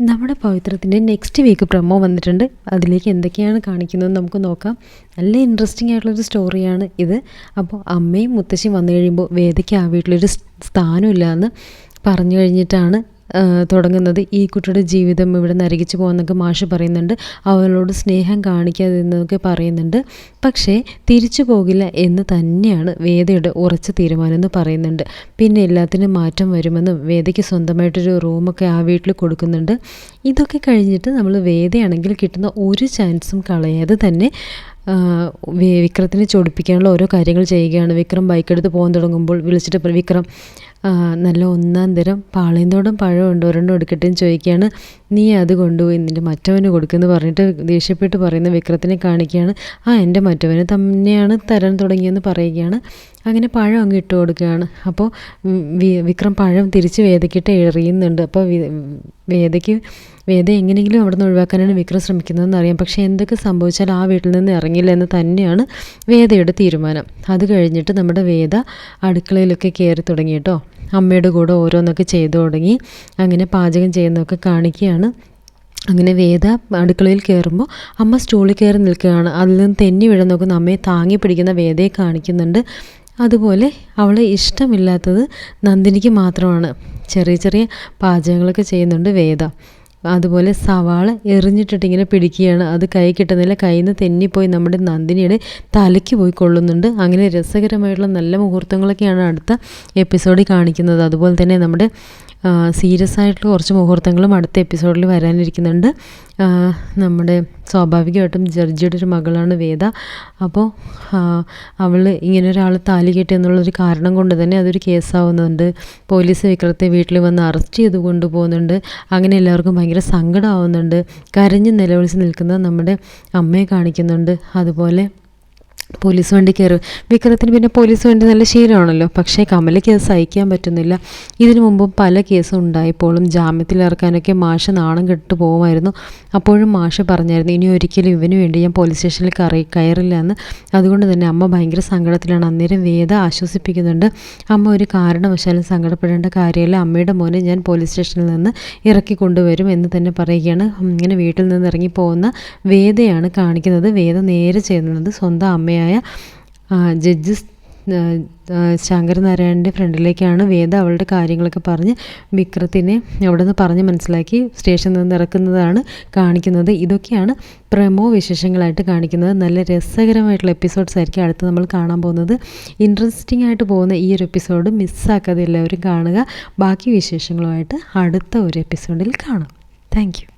നമ്മുടെ പവിത്രത്തിന്റെ next week promo വന്നിട്ടുണ്ട്. അതിലേക്ക് എന്തൊക്കെയാണ് കാണിക്കുന്നത് നമുക്ക് നോക്കാം. നല്ല ഇൻട്രസ്റ്റിംഗ് ആയിട്ടുള്ളൊരു സ്റ്റോറിയാണ് ഇത്. അപ്പോൾ അമ്മയും മുത്തശ്ശിയും വന്നു കഴിയുമ്പോൾ വേദയ്ക്ക് ആ വീട്ടിലൊരു സ്ഥാനമില്ല എന്ന് പറഞ്ഞു കഴിഞ്ഞിട്ടാണ് തുടങ്ങുന്നത്. ഈ കുട്ടിയുടെ ജീവിതം ഇവിടെ നരകിച്ചു പോകുന്നൊക്കെ മാഷ് പറയുന്നുണ്ട്. അവളോട് സ്നേഹം കാണിക്കാതെ എന്നൊക്കെ പറയുന്നുണ്ട്. പക്ഷേ തിരിച്ചു പോകില്ല എന്ന് തന്നെയാണ് വേദയുടെ ഉറച്ച തീരുമാനം എന്ന് പറയുന്നുണ്ട്. പിന്നെ എല്ലാത്തിനും മാറ്റം വരുമെന്നും വേദയ്ക്ക് സ്വന്തമായിട്ടൊരു റൂമൊക്കെ ആ വീട്ടിൽ കൊടുക്കുന്നുണ്ട്. ഇതൊക്കെ കഴിഞ്ഞിട്ട് നമ്മൾ വേദയാണെങ്കിൽ കിട്ടുന്ന ഒരു ചാൻസും കളയാതെ തന്നെ വിക്രത്തിനെ ചൊടിപ്പിക്കാനുള്ള ഓരോ കാര്യങ്ങൾ ചെയ്യുകയാണ്. വിക്രം ബൈക്കെടുത്ത് പോകാൻ തുടങ്ങുമ്പോൾ വിളിച്ചിട്ട് വിക്രം നല്ല ഒന്നാം തരം പാളയന്തോടം പഴമുണ്ട് ഒരെണ്ണം എടുക്കട്ടെ എന്ന് ചോദിക്കുകയാണ്. നീ അത് കൊണ്ടുപോയി നിന്റെ മറ്റവന് കൊടുക്കുമെന്ന് പറഞ്ഞിട്ട് ദേഷ്യപ്പെട്ട് പറയുന്ന വിക്രത്തിനെ കാണിക്കുകയാണ്. ആ എന്റെ മറ്റവന് തന്നെയാണ് തരാൻ തുടങ്ങിയെന്ന് പറയുകയാണ്. അങ്ങനെ പഴം അങ്ങ് ഇട്ട് കൊടുക്കുകയാണ്. അപ്പോൾ വിക്രം പഴം തിരിച്ച് വേദയ്ക്കിട്ട് എറിയുന്നുണ്ട്. അപ്പോൾ വേദയ്ക്ക് വേദ എങ്ങനെയെങ്കിലും അവിടെ നിന്ന് ഒഴിവാക്കാനാണ് വിക്രം ശ്രമിക്കുന്നതെന്ന് അറിയാം. പക്ഷേ എന്തൊക്കെ സംഭവിച്ചാൽ ആ വീട്ടിൽ നിന്ന് ഇറങ്ങില്ല എന്ന് തന്നെയാണ് വേദയുടെ തീരുമാനം. അത് കഴിഞ്ഞിട്ട് നമ്മുടെ വേദ അടുക്കളയിലൊക്കെ കയറി തുടങ്ങി കേട്ടോ. അമ്മയുടെ കൂടെ ഓരോന്നൊക്കെ ചെയ്തു തുടങ്ങി. അങ്ങനെ പാചകം ചെയ്യുന്നതൊക്കെ കാണിക്കുകയാണ്. അങ്ങനെ വേദ അടുക്കളയിൽ കയറുമ്പോൾ അമ്മ സ്റ്റൂളിൽ കയറി നിൽക്കുകയാണ്. അതിൽ നിന്ന് തെന്നി വീഴാൻ നോക്കുന്ന അമ്മയെ താങ്ങി പിടിക്കുന്ന വേദയെ കാണിക്കുന്നുണ്ട്. അതുപോലെ അവളെ ഇഷ്ടമില്ലാത്തത് നന്ദിനിക്ക് മാത്രമാണ്. ചെറിയ ചെറിയ പാചകങ്ങളൊക്കെ ചെയ്യുന്നുണ്ട് വേദ. അതുപോലെ സവാള എറിഞ്ഞിട്ടിട്ട് ഇങ്ങനെ പിടിക്കുകയാണ്. അത് കൈ കിട്ടുന്നില്ല കയ്യിൽ നിന്ന് തെന്നിപ്പോയി നമ്മുടെ നന്ദിനിയുടെ തലയ്ക്ക് പോയി കൊള്ളുന്നുണ്ട്. അങ്ങനെ രസകരമായിട്ടുള്ള നല്ല മുഹൂർത്തങ്ങളൊക്കെയാണ് അടുത്ത എപ്പിസോഡിൽ കാണിക്കുന്നത്. അതുപോലെ തന്നെ നമ്മുടെ സീരിയസ് ആയിട്ടുള്ള കുറച്ച് മുഹൂർത്തങ്ങളും അടുത്ത എപ്പിസോഡിൽ വരാനിരിക്കുന്നുണ്ട്. നമ്മുടെ സ്വാഭാവികമായിട്ടും ജർജിയുടെ ഒരു മകളാണ് വേദ. അപ്പോൾ അവൾ ഇങ്ങനെ ഒരാൾ താലി കെട്ടി എന്നുള്ളൊരു കാരണം കൊണ്ട് തന്നെ അതൊരു കേസാവുന്നുണ്ട്. പോലീസ് വിക്രത്തെ വീട്ടിൽ വന്ന് അറസ്റ്റ് ചെയ്ത് കൊണ്ടുപോകുന്നുണ്ട്. അങ്ങനെ എല്ലാവർക്കും ഭയങ്കര സങ്കടമാവുന്നുണ്ട് കരഞ്ഞ് നിലവിളിച്ച് നിൽക്കുന്ന നമ്മുടെ അമ്മയെ കാണിക്കുന്നുണ്ട്. അതുപോലെ പോലീസ് വണ്ടി കയറി. വിക്രത്തിന് പിന്നെ പോലീസ് വണ്ടി നല്ല ശീലമാണല്ലോ. പക്ഷേ കമലയ്ക്ക് അത് സഹിക്കാൻ പറ്റുന്നില്ല. ഇതിനു മുമ്പും പല കേസും ഉണ്ടായപ്പോഴും ജാമ്യത്തിൽ ഇറക്കാനൊക്കെ മാഷ് നാണം കെട്ടു പോകുമായിരുന്നു അപ്പോഴും മാഷ് പറഞ്ഞായിരുന്നു ഇനി ഒരിക്കലും ഇവന് വേണ്ടി ഞാൻ പോലീസ് സ്റ്റേഷനിൽ കറി കയറില്ല എന്ന്. അതുകൊണ്ട് തന്നെ അമ്മ ഭയങ്കര സങ്കടത്തിലാണ്. അന്നേരം വേദ ആശ്വസിപ്പിക്കുന്നുണ്ട്. അമ്മ ഒരു കാരണവശാലും സങ്കടപ്പെടേണ്ട കാര്യമല്ല. അമ്മയുടെ മോനെ ഞാൻ പോലീസ് സ്റ്റേഷനിൽ നിന്ന് ഇറക്കി കൊണ്ടുവരും എന്ന് തന്നെ പറയുകയാണ്. ഇങ്ങനെ വീട്ടിൽ നിന്ന് ഇറങ്ങി പോകുന്ന വേദയാണ് കാണിക്കുന്നത്. വേദ നേരെ ചെയ്യുന്നത് സ്വന്തം അമ്മയാണ് അമ്മയായ ജഡ്ജസ് ശങ്കരനാരായണന്റെ ഫ്രണ്ടിലേക്കാണ് വേദ അവളുടെ കാര്യങ്ങളൊക്കെ പറഞ്ഞ് വിക്രത്തിനെ അവിടെ നിന്ന് പറഞ്ഞ് മനസ്സിലാക്കി സ്റ്റേഷനിൽ നിന്ന് ഇറക്കുന്നതാണ് കാണിക്കുന്നത്. ഇതൊക്കെയാണ് പ്രമോ വിശേഷങ്ങളായിട്ട് കാണിക്കുന്നത്. നല്ല രസകരമായിട്ടുള്ള എപ്പിസോഡ്സ് ആയിരിക്കും അടുത്ത് നമ്മൾ കാണാൻ പോകുന്നത്. ഇൻട്രസ്റ്റിംഗ് ആയിട്ട് പോകുന്ന ഈ ഒരു എപ്പിസോഡ് മിസ്സാക്കാതെ എല്ലാവരും കാണുക. ബാക്കി വിശേഷങ്ങളുമായിട്ട് അടുത്ത ഒരു എപ്പിസോഡിൽ കാണാം. താങ്ക്